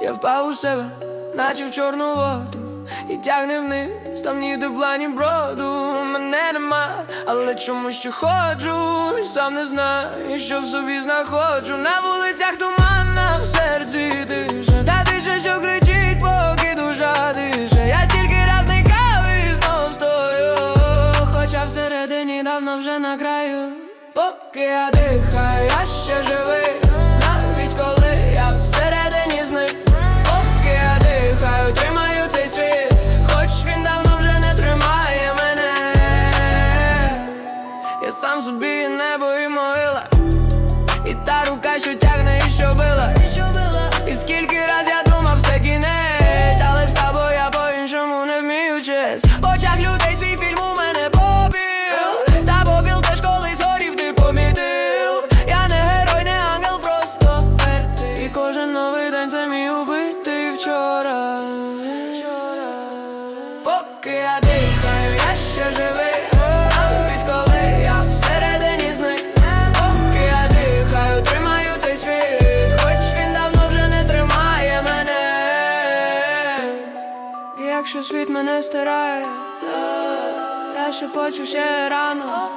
Я впав у себе, наче в чорну воду, і тягне вниз, там ніде плані броду. Мене нема, але чому ще ходжу, і сам не знаю, що в собі знаходжу. На вулицях туманна, в серці тиша, та тиша, що кричить, поки душа дише. Я стільки раз никав і знов стою, хоча всередині давно вже на краю. Поки я дихаю, я ще живий, сам собі небо і могила, і та рука, що тягне, і що била. І скільки раз я думав, все кінець, але з тобою я по-іншому не вмію честь. В очах людей свій фільм у мене попіл. Та попіл теж колись горів, ти помітив. Я не герой, не ангел, просто мертвий. І кожен новий день це мій Якщо світ мене стирає, я ще почу ще рано,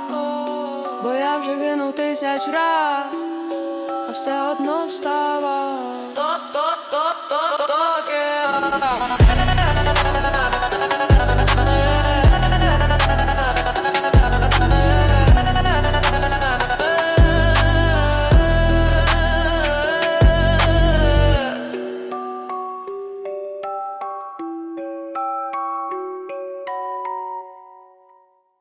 бо я вже гинув тисяч раз, а все одно встава.